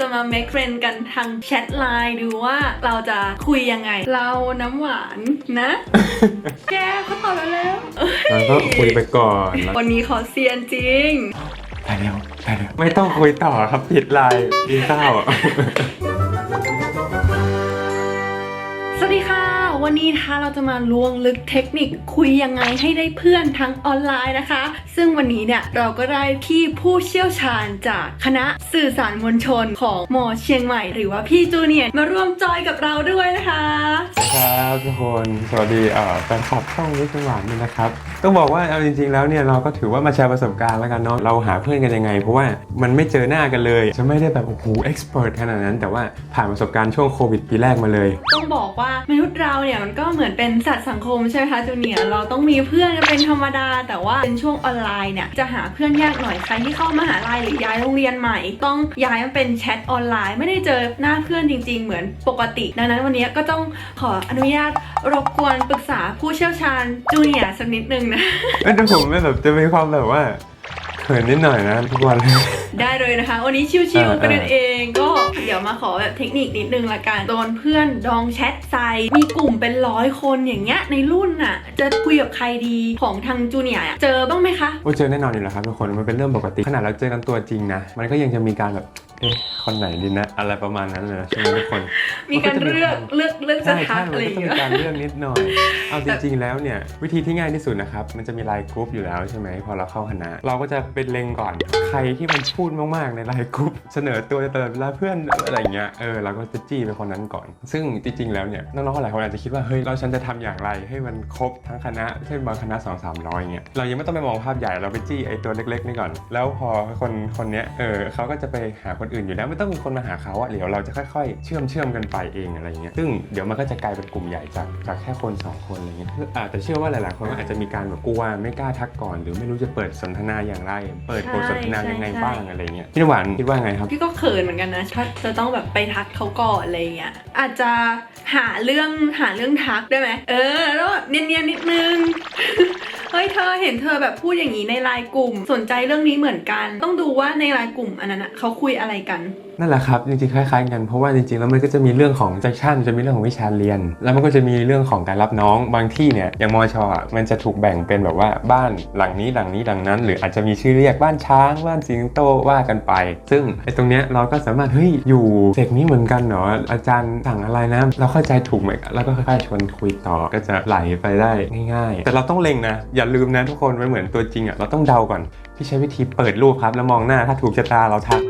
จะมา make friend กันทางแชทไลน์ดูว่าเราจะคุยยังไง เราน้ำหวานนะ แกเขาตอบแล้วแล้วเอ้ยแล้วก็คุยไปก่อนแล้ววันนี้ขอเซียนจริงไปเร็วไปเร็วไม่ต้องคุยต่อครับปิดไลน์กินข้า วันนี้นะคะเราจะมาลวงลึกเทคนิคคุยยังไงให้ได้เพื่อนทั้งออนไลน์นะคะ ซึ่งวันนี้เนี่ยเราก็ได้พี่ผู้เชี่ยวชาญจากคณะสื่อสารมวลชนของมอเชียงใหม่ หรือว่าพี่จูเนียร์มาร่วมจอยกับเราด้วยนะคะครับทุกคนสวัสดีเอ่อแฟนคลับช่องวิทย์หวานด้วยนะครับต้องบอกว่าเอาจริงๆแล้วเนี่ยเราก็ถือว่ามาแชร์ประสบการณ์แล้วกันเนาะเราหาเพื่อนกันยังไง เพราะว่ามันไม่เจอหน้ากันเลยจะไม่ได้แบบโอ้โหเอ็กซ์เพรสขนาดนั้น แต่ว่าผ่านประสบการณ์ช่วงโควิดปีแรกมาเลย ต้องบอกว่ามนุษย์เราเนี่ยมันก็เหมือนเป็นสัตว์สังคมใช่ไหมคะจูเนียเราต้องมีเพื่อนกันเป็นธรรมดา แต่ว่าเป็นช่วงออนไลน์เนี่ยจะหาเพื่อนยากหน่อยใครที่เข้ามหาลัยหรือย้ายโรงเรียนใหม่ ต้องย้ายมาเป็นแชทออนไลน์ ไม่ได้เจอหน้าเพื่อนจริง ๆ เหมือนปกติดังนั้นวันนี้ก็ต้องขออนุญาตรบกวนปรึกษาผู้เชี่ยวชาญจูเนียสักนิดนึงนะเอ้ยแต่ผมแบบจะมีความแบบว่า ขินนิดหน่อยนะทุกวัน ได้เลยนะคะ วันนี้ชิวเออๆกันเองก็เดี๋ยวมาขอแบบเทคนิคนิดนึงละกันโดนเพื่อนดองแชทใส่มีกลุ่มเป็นร้อยคนอย่างเงี้ยในรุ่นน่ะ จะคุยกับใครดีของทางจูเนียร์อะเจอบ้างไหมคะ โอ้เจอแน่นอนอยู่แล้วครับทุกคนมันเป็นเรื่องปกติขนาดเราเจอกันตัวจริงนะ มันก็ยังจะมีการแบบ เอ๊ะคนไหนดีนะ อะไรประมาณนั้นเลยนะใช่ไหมทุกคนมีการเลือกเลือกเลือกจะใช่ทัใช่กมัอะนไรอก็ย่างต้องเงี้ยมีการเลือกนิดหน่อย เอาจริงๆแล้วเนี่ยวิธีที่ง่ายที่สุดนะครับ มันจะมีไลน์กรุ๊ปอยู่แล้วใช่ไหมพอเราเข้าคณะ เราก็จะเป็นเล็งก่อน ใครที่มันพูดมากๆในไลน์กรุ๊ปเสนอตัวตลอดเวลาเพื่อนอะไรอย่างเงี้ยเออเราก็จะจี้ไปคนนั้นก่อน ซึ่งจริงๆแล้วเนี่ยน้องๆหลายคนอาจจะคิดว่าเฮ้ยเราฉันจะทำอย่างไรให้มันครบทั้งคณะเช่นบางคณะ 2 3 0 0อย่างเงี้ยเรายังไม่ต้องไปมองภาพใหญ่เราไปจี้ไอ้ตัวเล็กๆนี่ก่อน แล้วพอคนคนเนี้ยเออเขาก็จะไปหาคนอื่นอยู่แล้วไม่ต้องมีคนมาหาเขาอะเดี๋ยวเราจะค่อยๆ เชื่อมเชื่อมกันไปเองอะไรเงี้ยซึ่งเดี๋ยวมันก็จะกลายเป็นกลุ่มใหญ่จากจากแค่คนสองคนอะไรเงี้ยคืออาจจะเชื่อว่าหลายๆคนก็อาจจะมีการแบบกลัวไม่กล้าทักก่อน หรือไม่รู้จะเปิดสนทนาอย่างไร เปิดบทสนทนายังไงบ้างอะไรเงี้ยพี่น้ำหวานคิดว่าไงครับ พี่ก็เขินเหมือนกันนะถ้าจะต้องแบบไปทักเขาก่อนอะไรอย่างเงี้ยอาจจะหาเรื่องหาเรื่องทักได้ไหมเออแล้วแบบเนียนๆนิดนึง เฮ้ยเธอเห็นเธอแบบพูดอย่างนี้ในไลน์กลุ่ม สนใจเรื่องนี้เหมือนกัน ต้องดูว่าในไลน์กลุ่มอันนั้นอะเขาคุยอะไรกัน นั่นแหละครับจริงๆคล้ายๆกันเพราะว่าจริงๆแล้วมันก็จะมีเรื่องของเซสชั่นจะมีเรื่องของวิชาเรียน แล้วมันก็จะมีเรื่องของการรับน้องบางที่เนี่ยอย่างมอชอะมันจะถูกแบ่งเป็นแบบว่าบ้านหลังนี้หลังนี้หลังนั้น หรืออาจจะมีชื่อเรียกบ้านช้างบ้านสิงโตว่ากันไป ซึ่งไอ้ตรงเนี้ยเราก็สามารถเฮ้ยอยู่เสกนี้เหมือนกันเหรออาจารย์สั่งอะไรนะเราเข้าใจถูกไหมแล้วก็ค่อยๆชวนคุยต่อก็จะไหลไปได้ง่าย ๆ แต่เราต้องเล็งนะ อย่าลืมนะทุกคนมันเหมือนตัวจริงอะเราต้องเดาก่อนพี่ใช้วิธีเปิดรูปครับแล้วมองหน้าถ้าถูกชะตาเราทัก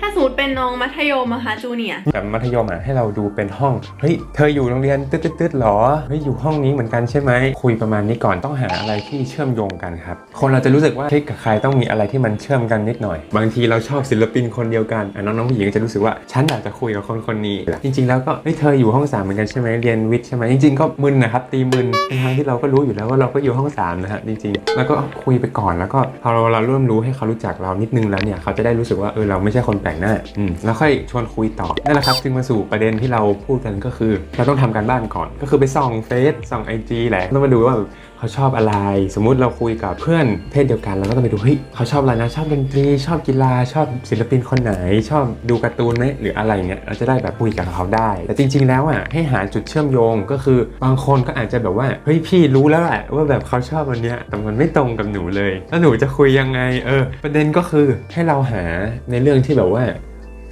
ถ้าสมมติเป็นน้องมัธยมอะคะจูเนียร์แบบมัธยมอะให้เราดูเป็นห้อง เฮ้ย เธออยู่โรงเรียนตึ๊ดๆหรอ เฮ้ย อยู่ห้องนี้เหมือนกันใช่ไหม คุยประมาณนี้ก่อนต้องหาอะไรที่เชื่อมโยงกันครับ คนเราจะรู้สึกว่าคลิกกับใครต้องมีอะไรที่มันเชื่อมกันนิดหน่อย บางทีเราชอบศิลปินคนเดียวกันอะน้องๆผู้หญิงจะรู้สึกว่าฉันอยากจะคุยกับคนคนนี้ จริง ๆ แล้วก็ เฮ้ย เธออยู่ห้องสามเหมือนกันใช่ไหมเรียนวิทย์ใช่ไหมจริงๆก็มึนนะครับตีมึนในทางที่เราก็รู้อยู่แล้วว่าเราก็อยู่ห้องสามนะฮะจริงๆ แล้วก็คุยไปก่อนแล้วก็พอเราเราเริ่มรู้ให้เขารู้จักเรานิดนึงแล้วเนี่ยเขาจะได้รู้สึกว่าเออเราไม่ใช่คนแปลกหน้าอืมแล้วค่อยชวนคุยต่อนั่นแหละครับจึงมาสู่ประเด็นที่เราพูดกันก็คือ เราต้องทำการบ้านก่อน ก็คือไปส่องเฟซส่องไอจีแหละต้องมาดูว่าเขาชอบอะไร สมมุติเราคุยกับเพื่อนเพศเดียวกันเราก็ต้องไปดูเฮ้ยเขาชอบอะไรนะชอบดนตรี ชอบกีฬาชอบศิลปินคนไหน ชอบดูการ์ตูนไหมหรืออะไรเงี้ยเราจะได้แบบคุยกับเขาได้ แต่จริง ๆ แล้วอะให้หาจุดเชื่อมโยงก็คือบางคนก็อาจจะแบบว่าเฮ้ยพี่รู้แล้วแหละว่าแบบเขาชอบอันเนี้ยแต่มันไม่ตรงกับหนูเลย แล้วหนูจะคุยยังไงเออประเด็นก็คือให้เราหาในเรื่องที่แบบว่า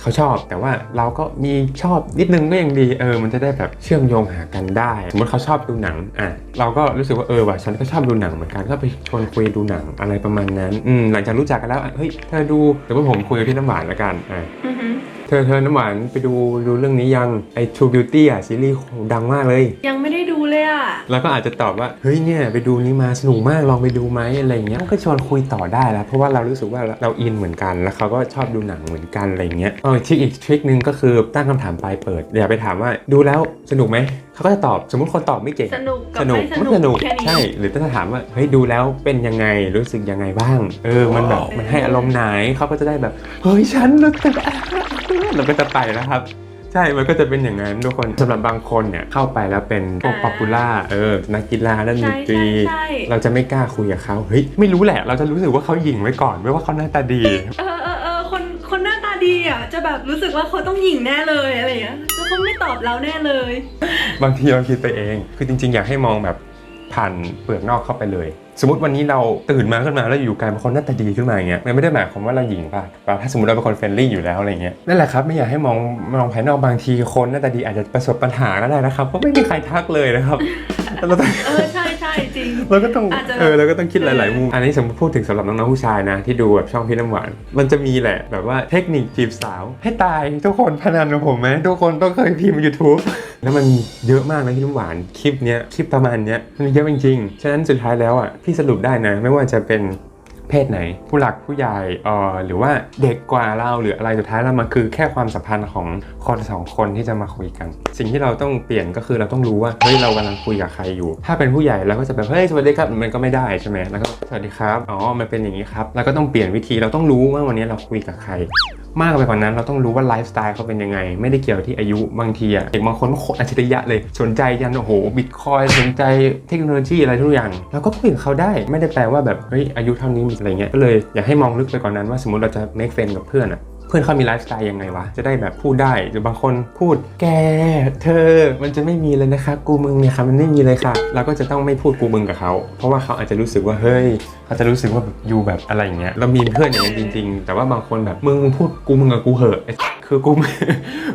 เขาชอบแต่ว่าเราก็มีชอบนิดนึงก็ยังดีเออมันจะได้แบบเชื่อมโยงหากันได้สมมติเขาชอบดูหนังอะเราก็รู้สึกว่าเออว่ะฉันก็ชอบดูหนังเหมือนกันก็ไปชวนคุยดูหนังอะไรประมาณนั้นอืมหลังจากรู้จักกันแล้วอะเฮ้ยเธอดูแต่ว่าผมคุยกับพี่น้ำหวานละกันอะ ธอเธอน้ำหวานไปดูดูเรื่องนี้ยังไอ้ True Beauty อะซีรีส์โหดังมากเลย ยังไม่ได้ดูเลยอะแล้วก็อาจจะตอบว่าเฮ้ยเนี่ยไปดูนี้มาสนุกมากลองไปดูไหมอะไรอย่างเงี้ยก็ชวนคุยต่อได้แล้วเพราะว่าเรารู้สึกว่าเราอินเหมือนกันแล้วเขาก็ชอบดูหนังเหมือนกันอะไรอย่างเงี้ยเออทริคอีกทริคนึงก็คือตั้งคำถามปลายเปิดอย่าไปถามว่าดูแล้วสนุกไหมเขาก็จะตอบสมมติคนตอบไม่เก่งสนุกกับสนุกไม่ไม่สสนุนุกกแค่นี้ใช่หรือถ้าถามว่าเฮ้ยดูแล้วเป็นยังไงรู้สึกยังไงบ้าง เออมันแบบมันให้อารมณ์ไหนเขาก็จะได้แบบเฮ้ยฉันรู้สึก เราก็จะไปแล้วครับ ใช่ มันก็จะเป็นอย่างนั้นทุกคนสำหรับบางคนเนี่ยเข้าไปแล้วเป็นพวกป๊อปปูล่าเออนักกีฬาด้านดใช่นตรีใช่ใช่ เราจะไม่กล้าคุยกับเขาเฮ้ยไม่รู้แหละ เราจะรู้สึกว่าเขาหยิ่งไว้ก่อนไม่ว่าเขาหน้าตาดี เออเออเออคนคนหน้าตาดีดีอะจะแบบรู้สึกว่าเขาต้องหยิงแน่เลยอะไรอย่างเงี้ยแล้วเขาไม่ตอบเราแน่เลย บางทีเราคิดไปเอง คือจริงๆ อยากให้มองแบบ ผ่านเปลือกนอกเข้าไปเลย สมมติวันนี้เราตื่นมาขึ้นมาแล้วอยู่กลายเป็นคนหน้าตาดีขึ้นมาอย่างเงี้ยมันไม่ได้หมายความว่าเราหญิงป่ะป่ะถ้าสมมติเราเป็นคนเฟรนลี่อยู่แล้วอะไรเงี้ยนั่นแหละครับไม่อยากให้มองมองภายนอกบางทีคนหน้าตาดีอาจจะประสบปัญหาก็ได้นะครับเพราะไม่มีใครทักเลยนะครับเราต้องเออใช่ใช่จริงเราก็ต้องอาจจะเออเราก็ต้องคิดหลายๆมุมอันนี้สมมติพูดถึงสำหรับน้องๆผู้ชายนะ ที่ดูแบบช่องพี่น้ำหวานมันจะมีแหละแบบว่าเทคนิคจีบสาว ให้ตายทุกคนพนันกับผมไหมทุกคนต้องเคยพิมพ์ YouTube แล้วมันเยอะมากนะพี่น้ำหวานคลิปเนี้ยคลิปประมาณเนี้ยมันเยอะจริงๆฉะนั้นสุดท้ายแล้วอะพี่สรุปได้นะ ไม่ว่าจะเป็นเพศไหน ผู้หลักผู้ใหญ่เอ่อหรือว่าเด็กกว่าเราหรืออะไรสุดท้ายแล้วมันคือแค่ความสัมพันธ์ของคนสองคนที่จะมาคุยกัน สิ่งที่เราต้องเปลี่ยนก็คือเราต้องรู้ว่าเฮ้ยเรากำลังคุยกับใครอยู่ ถ้าเป็นผู้ใหญ่เราก็จะแบบเฮ้ยสวัสดีครับมันก็ไม่ได้ใช่ไหมแล้วก็สวัสดีครับอ๋อมันเป็นอย่างนี้ครับแล้วก็ต้องเปลี่ยนวิธีเราต้องรู้ว่าวันนี้เราคุยกับใคร มากไปกว่านั้นเราต้องรู้ว่าไลฟ์สไตล์เขาเป็นยังไง ไม่ได้เกี่ยวที่อายุบางทีอะเด็กบางคนโคตรอัจฉริยะเลย สนใจยันโอ้โหบิตคอยสนใจเทคโนโลยีอะไรทุกอย่างเราก็คุยกับเขาได้ไม่ได้แปลว่าแบบเฮ้ยอายุเท่านี้อะไรเงี้ยก็เลยอยากให้มองลึกไปกว่านั้นว่าสมมติเราจะ make friend กับเพื่อนอะ พื่อนเขามีไลฟ์สไตล์ยังไงวะ จะได้แบบพูดได้ หรือบางคนพูดแกเธอมันจะไม่มีเลยนะคะ กูมึงเนี่ยค่ะมันไม่มีเลยค่ะ เราก็จะต้องไม่พูดกูมึงกับเขา เพราะว่าเขาอาจจะรู้สึกว่าเฮ้ยเขาจะรู้สึกว่าแบบอยู่แบบอะไรอย่างเงี้ยเรามีเพื่อนอย่างนั้นจริง ๆ แต่ว่าบางคนแบบมึงพูดกูมึงกับกูเหอะ คือกู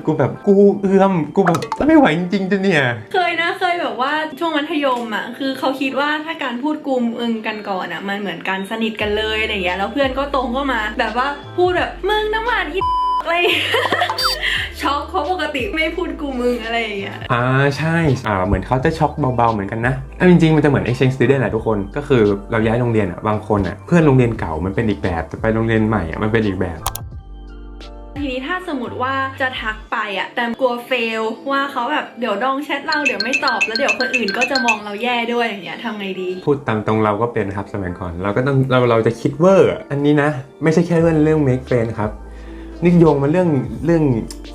กูแบบกูเอื้อมกูแบบไม่ไหวจริงๆจ้ะเนี่ย เคยนะเคยแบบว่าช่วงมัธยมอะคือเขาคิดว่าถ้าการพูดกลุ่มอึงกันก่อนอะมันเหมือนการสนิทกันเลยอะไรอย่างเงี้ยแล้วเพื่อนก็ตรงเข้ามา แบบว่าพูดแบบมึงน้ำหวานอีอะไรอย่างเงี้ยช็อกเขาะปกติไม่พูดกูมึงอะไรอย่างเงี้ย อ่าใช่ อ่าเหมือนเขาจะช็อกเบาๆเหมือนกันนะอะจริงๆมันจะเหมือน exchange student แหละทุกคน ก็คือเราย้ายโรงเรียนอะบางคนอะเพื่อนโรงเรียนเก่ามันเป็นอีกแบบแต่ไปโรงเรียนใหม่อะมันเป็นอีกแบบที นี้ถ้าสมมติว่าจะทักไปอะแต่กลัวเฟลว่าเขาแบบเดี๋ยวดองแชทเราเดี๋ยวไม่ตอบแล้วเดี๋ยวคนอื่นก็จะมองเราแย่ด้วยอย่างเงี้ยทำไงดี พูดตามตรงเราก็เป็นครับสมัยก่อน เราก็ต้องเราเราจะคิดเวอร์อันนี้นะ ไม่ใช่แค่เรื่องเรื่องเมคเฟนครับนี่โยงมาเรื่องเรื่อง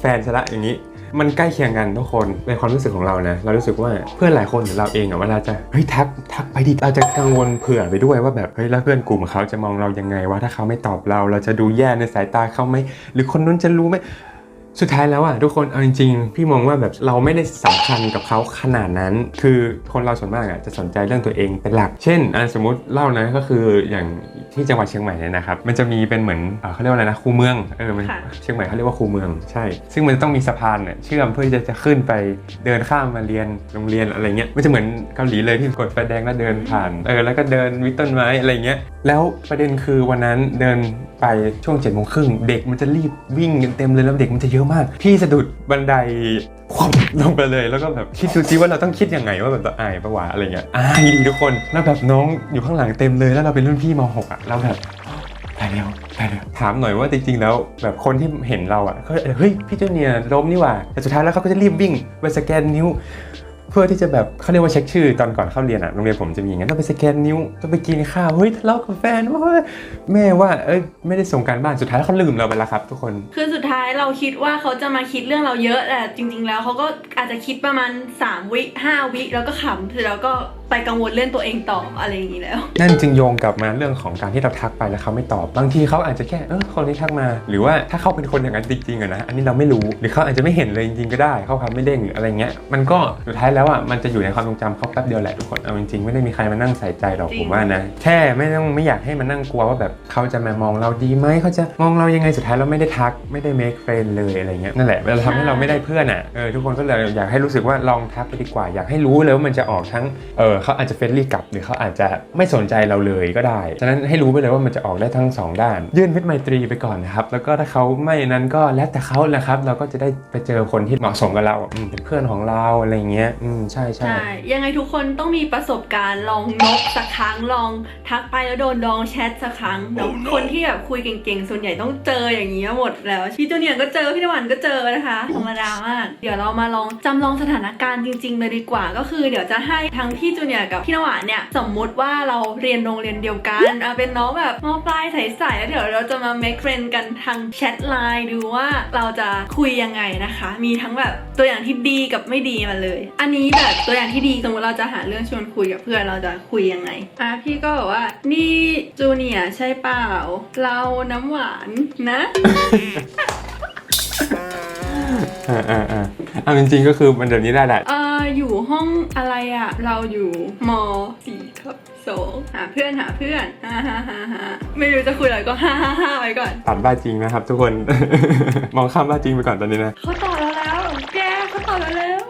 แฟนซะละอย่างนี้ มันใกล้เคียงกันทุกคนในความรู้สึกของเรานะ เรารู้สึกว่าเพื่อนหลายคนหรือเราเองอะเวลาจะเฮ้ยทักทักไปดิเราจะกังวลเผื่อไปด้วยว่าแบบเฮ้ยแล้วเพื่อนกลุ่มเขาจะมองเรายังไงว่าถ้าเขาไม่ตอบเรา เราจะดูแย่ในสายตาเขาไหมหรือคนนู้นจะรู้ไหมสุดท้ายแล้วอะทุกคนเอาจริงๆ พี่มองว่าแบบเราไม่ได้สำคัญกับเขาขนาดนั้น คือคนเราส่วนมากอะจะสนใจเรื่องตัวเองเป็นหลัก เช่นอสมมติเล่านะก็คืออย่าง ที่จังหวัดเชียงใหม่เนี่ยนะครับมันจะมีเป็นเหมือนเอ่อเขาเรียกว่าอะไรนะคูเมืองเออมันค่ะ เชียงใหม่เขาเรียกว่าคูเมืองใช่ ซึ่งมันจะต้องมีสะพานเนี่ยเชื่อมเพื่อที่จะจะขึ้นไปเดินข้ามมาเรียนโรงเรียนอะไรเงี้ยมันจะเหมือนเกาหลีเลยที่กดไฟแดงแล้วเดินผ่านเออแล้วก็เดินวิต้นไม้อะไรเงี้ยแล้วประเด็นคือวันนั้นเดินไปช่วง7จ็ดโมงครึ่งเด็กมันจะรีบวิ่งกันเต็มเลยแล้วเด็กมันจะเยอะมาก พี่สะดุดบันไดคว่ำลงไปเลยแล้วก็แบบคิดดูซิว่าเราต้องคิดยังไงว่าแบบเราอายปะวะอะไรเงี้ยอายดีทุกคนแล้วแบบน้องอยู่ข้างหลังเต็มเลยแล้วเราเป็นรุ่นพี่มหกอะเราแบบตายแล้วตายแล้วถามหน่อยว่าจริงๆแล้วแบบคนที่เห็นเราอะเขาเฮ้ยพี่เจ้าเนี่ยล้มนี่หว่าแต่สุดท้ายแล้วเขาก็จะรีบวิ่งไปสแกนนิ้ว เพื่อที่จะแบบเขาเรียกว่าเช็คชื่อตอนก่อนเข้าเรียนอะโรงเรียนผมจะมีอย่างนั้นต้องไปสแกนนิ้วต้องไปกินข้าวเฮ้ยทะเลาะกับแฟนเว่าแม่ว่าเอ้ยไม่ได้ส่งการบ้านสุดท้ายแล้วเขาลืมเราไปแล้วครับทุกคน คือสุดท้ายเราคิดว่าเขาจะมาคิดเรื่องเราเยอะแต่จริง ๆ แล้วเขาก็อาจจะคิดประมาณ3วิ5วิแล้วก็ขำเสร็จแล้วก็ ไปกังวลเรื่องตัวเองต่ออะไรอย่างนี้แล้ว นั่นจึงโยงกลับมาเรื่องของการที่เราทักไปแล้วเขาไม่ตอบ บางทีเขาอาจจะแค่เออคนนี้ทักมา หรือว่าถ้าเขาเป็นคนอย่างนั้นจริงๆอะนะ อันนี้เราไม่รู้หรือเขาอาจจะไม่เห็นเลยจริงๆก็ได้เขาทำไม่เด้งหรืออะไรเงี้ย มันก็สุดท้ายแล้วอะมันจะอยู่ในความทรงจำเขาแป๊บเดียวแหละทุกคน เอาจริงๆไม่ได้มีใครมานั่งใส่ใจหรอกจริง ผมว่านะ แค่ไม่ต้องไม่อยากให้มานั่งกลัวว่าแบบเขาจะมามองเราดีไหมเขาจะมองเรายังไงสุดท้ายเราไม่ได้ทักไม่ได้ make friend เลยอะไรเงี้ยนั่นแหละเวลาทำให้เราไม่ได้เพื่อนอะเออทุกคนก็เลยอยากให้รู้สึกว่าลองทักไปดีกว่าอยากให้รู้เลยว่ามันจะออกทั้งเออเขาอาจจะเฟรนลี่กลับ หรือเขาอาจจะไม่สนใจเราเลยก็ได้ ฉะนั้นให้รู้ไปเลยว่ามันจะออกได้ทั้งสองด้าน ยื่นมิตรไมตรีไปก่อนนะครับ แล้วก็ถ้าเขาไม่นั้นก็แล้วแต่เขาแหละครับ เราก็จะได้ไปเจอคนที่เหมาะสมกับเราอืมเป็นเพื่อนของเราอะไรเงี้ย อืมใช่ใช่ ใช่ยังไงทุกคนต้องมีประสบการณ์ลองนกสักครั้งลองทักไปแล้วโดนดองแชทสักครั้งเดี๋ยวคนที่แบบคุยเก่งๆ ส่วนใหญ่ต้องเจออย่างนี้หมดแล้วพี่จูเนียร์ก็เจอพี่นวันก็เจอนะคะธรรมดามาก เดี๋ยวเรามาลองจำลองสถานการณ์จริงๆเลยดีกว่า ก็คือเดี๋ยวจะให้ทั้งพี่จูเนียร์กับพี่นวันเนี่ยสมมุติว่าเราเรียนโรงเรียนเดียวกันเป็นน้องแบบมปลายใสๆแล้วเดี๋ยวเราจะมา make friend กันทางแชทไลน์ดูว่าเราจะคุยยังไงนะคะ มีทั้งแบบตัวอย่างที่ดีกับไม่ดีมาเลย อันนี้แบบตัวอย่างที่ดีสมมติเราจะหาเรื่องชวนคุยกับเพื่อนเราจะคุยยังไงอะพี่ก็บอกว่านี่จูเนียใช่เปล่า เราน้ำหวานนะ อ่าอ่าอ่าเอาจริงๆก็คือมันเดี๋ยวนี้ได้แหละ เอ่ออยู่ห้องอะไรอะเราอยู่มสี่ทับสองหาเพื่อนหาเพื่อนฮ่าฮ่าฮ่าฮ่าไม่รู้จะคุยอะไรก็ฮ่าฮ่าฮ่าไว้ก่อนตัดบ้าจริงนะครับทุกคน มองข้ามบ้าจริงไปก่อนตอนนี้นะ เขาตอบเราแล้ว แกเขาตอบเราแล้ว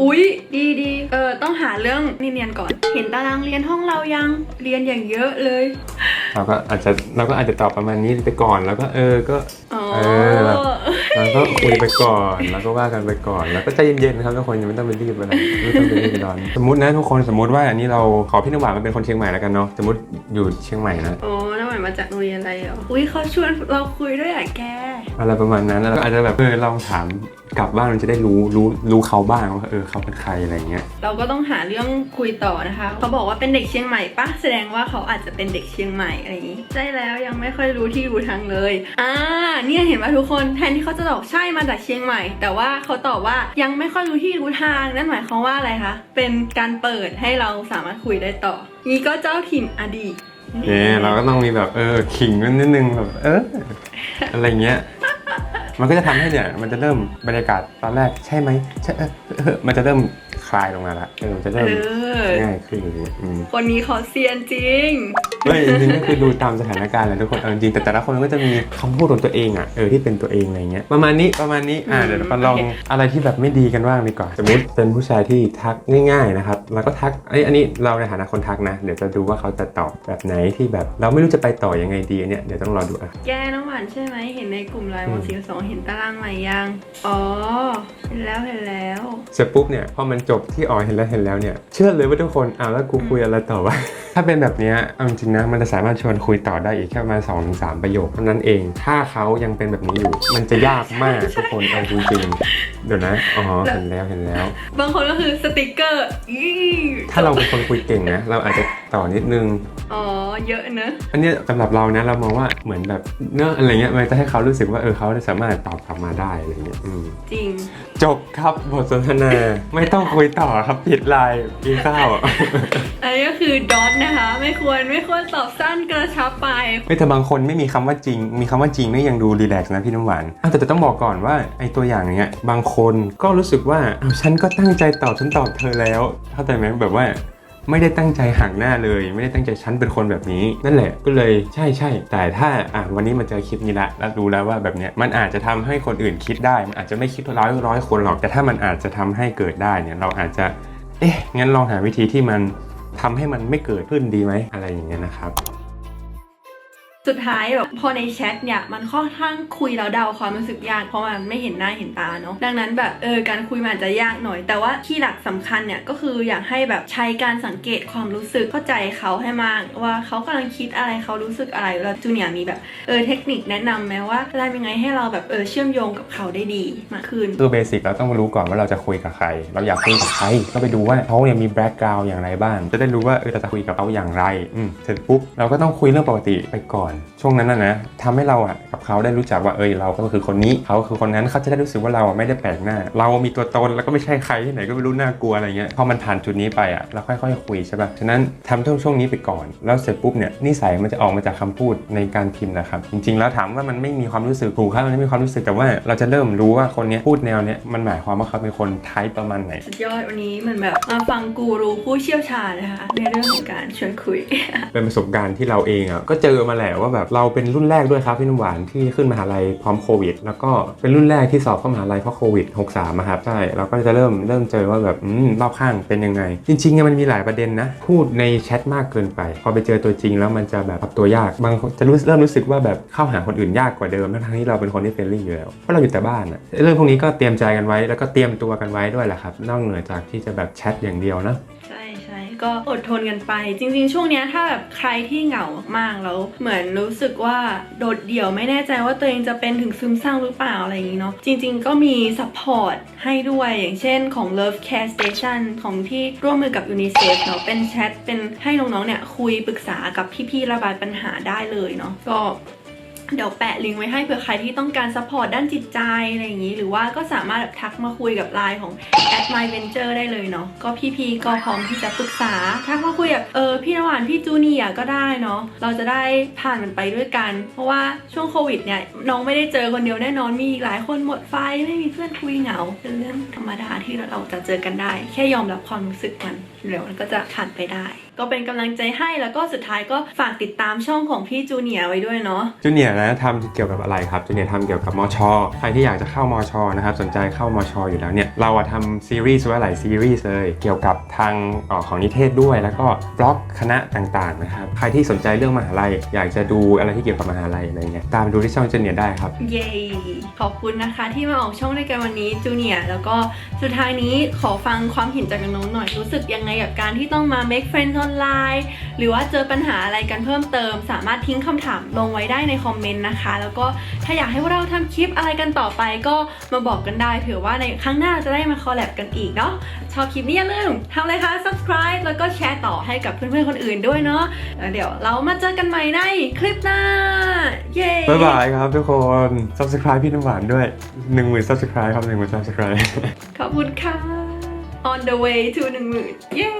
อุ๊ยดีดีเออต้องหาเรื่องนี่เนียนก่อน เห็นตารางเรียนห้องเรายังเรียนอย่างเยอะเลย เราก็อาจจะเราก็อาจจะตอบประมาณนี้ไปก่อนแล้วก็เออก็ อ๋อ เออแบบ เราก็คุยไปก่อนแล้วก็ว่ากันไปก่อน แล้วก็ใจเย็นๆนะครับทุกคนยังไม่ต้องไปรีบอะไรไม่ต้องไปรีบไปร้อนสมมตินะทุกคนสมมติว่าอันนี้เราขอพี่น้ำหวานมาเป็นคนเชียงใหม่แล้วกันเนาะสมมติอยู่เชียงใหม่นะอ๋อน้ำหวานมาจากโรงเรียนอะไรเหรออุ๊ยเขาชวนเราคุยด้วยอะแกอะไรประมาณนั้นแล้วเราก็อาจจะแบบเออลองถามกลับบ้านมันจะได้รู้รู้รู้เขาบ้างว่าเออเขาเป็นใครอะไรเงี้ยเราก็ต้องหาเรื่องคุยต่อนะคะเขาบอกว่าเป็นเด็กเชียงใหม่ปะแสดงว่าเขาอาจจะเป็นเด็กเชียงใหม่อะไรอย่างนี้ใช่แล้วยังไม่ค่อยรู้ที่รู้ทางเลยอ่าเนี่ยเห็นว่าทุกคนแทนที่เขาจะตอบใช่มาจากเชียงใหม่ แต่ว่าเขาตอบว่ายังไม่ค่อยรู้ที่รู้ทางนั่นหมายความว่าอะไรคะเป็นการเปิดให้เราสามารถคุยได้ต่อ นี่ก็เจ้าถิ่นอดีตเออเราก็ต้องมีแบบเออขิงมันนิดนึงแบบเอออะไรเงี้ยมันก็จะทำให้เนี่ยมันจะเริ่มบรรยากาศตอนแรกใช่ไหมใช่เออมันจะเริ่มคลายลงมาละเออมันจะเอเริ่มอง่ายขึ้นอย่างเงี้ยอืมคนนี้เขาเซียนจริง ไม่จริงๆก็คือดูตามสถานการณ์แหละทุกคนเอาจริงๆแต่แต่ละคนก็จะมีคำพูดของตัวเองอะเออที่เป็นตัวเองอะไรเงี้ยประมาณนี้ประมาณนี้อ่าอืมเดี๋ยวเราลองโอเคอะไรที่แบบไม่ดีกันบ้างดีกว่าสมมติเป็นผู้ชายที่ทักง่ายๆนะครับแล้วก็ทักไอ้ยอันนี้เราในฐานะคนทักนะ เดี๋ยวจะดูว่าเขาจะตอบแบบไหนที่แบบ เราไม่รู้จะไปต่อยังไงดีอันเนี่ยเดี๋ยวต้องรอดูอะ แกน้องหวานใช่ไหมเห็นในกลุ่มไลน์อืมมสี่สองเห็นตารางใหม่ยัง อ๋อ เห็นแล้วเห็นแล้ว เสร็จปุ๊บเนี่ยพอมันจบที่อ๋อเห็นแล้วเห็นแล้วเนี่ยเชื่อเลยว่าทุกคนอ้าวแล้วกูคุยอะไรต่อวะถ้าเป็นแบบเนี้ยเอาจริงๆนะมันจะสามารถชวนคุยต่อได้อีกแค่ประมาณสองถึงสามประโยคเท่านั้นเอง ถ้าเขายังเป็นแบบนี้อยู่ มันจะยากมากทุกคนเอาจริงๆเดี๋ยวนะอ๋อเห็นแล้วเห็นแล้ว บางคนก็คือสติกเกอร์อีถ้าเราเป็นคนคุยเก่งนะ เราอาจจะต่อนิดนึงอ๋อเยอะเนอะอันเนี้ยสำหรับเรานะเรามองว่าเหมือนแบบเนอะอะไรเงี้ยมันจะให้เขารู้สึกว่าเออเขาสามารถตอบกลับมาได้อะไรเงี้ยอืมจริง จบครับบทสนทนา ไม่ต้องคุยต่อครับปิดไลน์กินข้าวอันนี้ก็คือดอทนะคะ ไม่ควรไม่ควรตอบสั้นกระชับไปไม่แต่บางคนไม่มีคำว่าจริง มีคำว่าจริงนี่ยังดูรีแลกซ์นะพี่น้ำหวานอ้าวแต่แต่ต้องบอกก่อนว่าไอ้ตัวอย่างเนี้ยบางคนก็รู้สึกว่าอ้าวฉันก็ตั้งใจตอบฉันตอบเธอแล้วเข้าใจไหมแบบว่า ไม่ได้ตั้งใจห่างหน้าเลย ไม่ได้ตั้งใจฉันเป็นคนแบบนี้ นั่นแหละก็เลยใช่ใช่แต่ถ้าอะวันนี้มาเจอคลิปนี้ละแล้วรู้แล้วว่าแบบเนี้ยมันอาจจะทำให้คนอื่นคิดได้ มันอาจจะไม่คิดร้อยร้อยคนหรอก แต่ถ้ามันอาจจะทำให้เกิดได้เนี่ยเราอาจจะเอ๊ะงั้นลองหาวิธีที่มันทำให้มันไม่เกิดขึ้นดีไหมอะไรอย่างเงี้ยนะครับ สุดท้ายแบบพอในแชทเนี่ยมันค่อนข้างคุยแล้วเดาความรู้สึกยากเพราะมันไม่เห็นหน้าเห็นตาเนาะดังนั้นแบบเออการคุยมันอาจจะยากหน่อย แต่ว่าที่หลักสำคัญเนี่ยก็คืออยากให้แบบใช้การสังเกตความรู้สึกเข้าใจเขาให้มาก ว่าเขากำลังคิดอะไรเขารู้สึกอะไรแล้วจูเนียร์มีแบบเออเทคนิคแนะนำไหมว่าทำยังไงให้เราแบบเออเชื่อมโยงกับเขาได้ดีมากขึ้นคือเบสิกเราต้องรู้ก่อนว่าเราจะคุยกับใคร เราอยากคุยกับใครก็ไปดูว่าเขาเนี่ยมีแบ็กกราวด์อย่างไรบ้างจะได้รู้ว่าเออเราจะคุยกับเขาอย่างไรอืมเสร็จปุ๊บเราก็ต้องคุยเรื่องปกติไปก่อนช่วงนั้นนะนะทำให้เราอะกับเขาได้รู้จักว่าเออเราก็คือคนนี้เขาคือคนนั้นเขาจะได้รู้สึกว่าเราอะไม่ได้แปลกหน้า เรามีตัวตนแล้วก็ไม่ใช่ใครที่ไหนก็ไม่รู้น่ากลัวอะไรเงี้ยพอมันผ่านจุดนี้ไปอะเราค่อยๆคุยใช่ป่ะฉะนั้นทำช่วงช่วงนี้ไปก่อน แล้วเสร็จปุ๊บเนี่ยนิสัยมันจะออกมาจากคำพูดในการพิมพ์นะครับจริงๆ แล้วถามว่ามันไม่มีความรู้สึกถูกครับมันไม่มีความรู้สึกแต่ว่าเราจะเริ่มรู้ว่าคนเนี้ยพูดแนวเนี้ยมันหมายความว่าเขาเป็นคนไทป์ประมาณไหนสุดยอดวันนี้เหมือนแบบมาฟังกูรูผู้เชี่ยวชาญนะคะในเรื่องของการชวนคุย เป็นประสบการณ์ที่เราเองอะก็เจอมาแหละว่าแบบเราเป็นรุ่นแรกด้วยครับพี่น้ำหวานที่ขึ้นมหาลัยพร้อมโควิด แล้วก็เป็นรุ่นแรกที่สอบเข้ามหาลัยเพราะโควิด 63อะครับใช่เราก็จะเริ่มเริ่มเจอว่าแบบอืมรอบข้างเป็นยังไง จริงๆมันมีหลายประเด็นนะ พูดในแชทมากเกินไป พอไปเจอตัวจริงแล้วมันจะแบบปรับตัวยากบางจะรู้เริ่มรู้สึกว่าแบบเข้าหาคนอื่นยากกว่าเดิมทั้งที่เราเป็นคนที่เฟรนลี่อยู่แล้วเพราะเราอยู่แต่บ้านอะเรื่องพวกนี้ก็เตรียมใจกันไว้แล้วก็เตรียมตัวกันไว้ด้วยแหละครับนอกเหนือจากที่จะแบบแชทอย่างเดียวนะ ก็อดทนกันไป จริง ๆ ช่วงนี้ถ้าแบบใครที่เหงามากแล้วเหมือนรู้สึกว่าโดดเดี่ยวไม่แน่ใจว่าตัวเองจะเป็นถึงซึมเศร้าหรือเปล่าอะไรอย่างนี้เนาะจริง ๆ ก็มีซัพพอร์ตให้ด้วยอย่างเช่นของ Love Care Station ของที่ร่วมมือกับ UNICEF เนาะเป็นแชทเป็นให้น้องๆเนี่ยคุยปรึกษากับพี่ๆระบายปัญหาได้เลยเนาะก็ เดี๋ยวแปะลิงก์ไว้ให้เผื่อใครที่ต้องการซัพพอร์ตด้านจิตใจอะไรอย่างนี้ หรือว่าก็สามารถแบบทักมาคุยกับไลน์ของ at my venture ได้เลยเนาะก็พี่ๆก็พร้อมที่จะปรึกษาทักมาคุยกับเออพี่ระหว่างพี่จูเนียก็ได้เนาะเราจะได้ผ่านมันไปด้วยกัน เพราะว่าช่วงโควิดเนี่ยน้องไม่ได้เจอคนเดียวแน่นอนมีหลายคนหมดไฟไม่มีเพื่อนคุยเหงาเป็นเรื่องธรรมดาที่เราจะเจอกันได้ แค่ยอมรับความรู้สึกมันเดี๋ยวมันก็จะผ่านไปได้ ก็เป็นกำลังใจให้แล้วก็สุดท้ายก็ฝากติดตามช่องของพี่จูเนียร์ไว้ด้วยเนาะจูเนียร์นะทำเกี่ยวกับอะไรครับจูเนียร์ทำเกี่ยวกับมชใครที่อยากจะเข้ามชนะครับสนใจเข้ามชอยู่แล้วเนี่ยเราอะทำซีรีส์ไว้หลายซีรีส์เลยเกี่ยวกับทางเอ่อของนิเทศด้วยแล้วก็บล็อกคณะต่างๆนะครับใครที่สนใจเรื่องมหาลัย อยากจะดูอะไรที่เกี่ยวกับมหาลัยอะไรเงี้ยตามดูที่ช่องจูเนียร์ได้ครับเย้ขอบคุณนะคะที่มาออกช่องด้วยกันวันนี้จูเนียร์แล้วก็สุดท้ายนี้ขอฟังความเห็นจากน้องๆหน่อยรู้สึกยังไงกับการที่ต้องมา make friends ออนไลน์ หรือว่าเจอปัญหาอะไรกันเพิ่มเติม สามารถทิ้งคำถามลงไว้ได้ในคอมเมนต์นะคะ แล้วก็ถ้าอยากให้พวกเราทำคลิปอะไรกันต่อไปก็มาบอกกันได้เผื่อว่าในครั้งหน้าจะได้มาคอลแลบกันอีกเนาะชอบคลิปนี้อย่าลืมทำเลยคะ subscribe แล้วก็แชร์ต่อให้กับเพื่อนๆคนอื่นด้วยเนาะแล้วเดี๋ยวเรามาเจอกันใหม่ในคลิปหน้า เย้บ๊ายบายครับทุกคน subscribe พี่น้ำหวานด้วย1 0,000 subscribe ครับ1 0,000 subscribe ขอบคุณค่ะ on the way to หนึ่งหมื่นเย้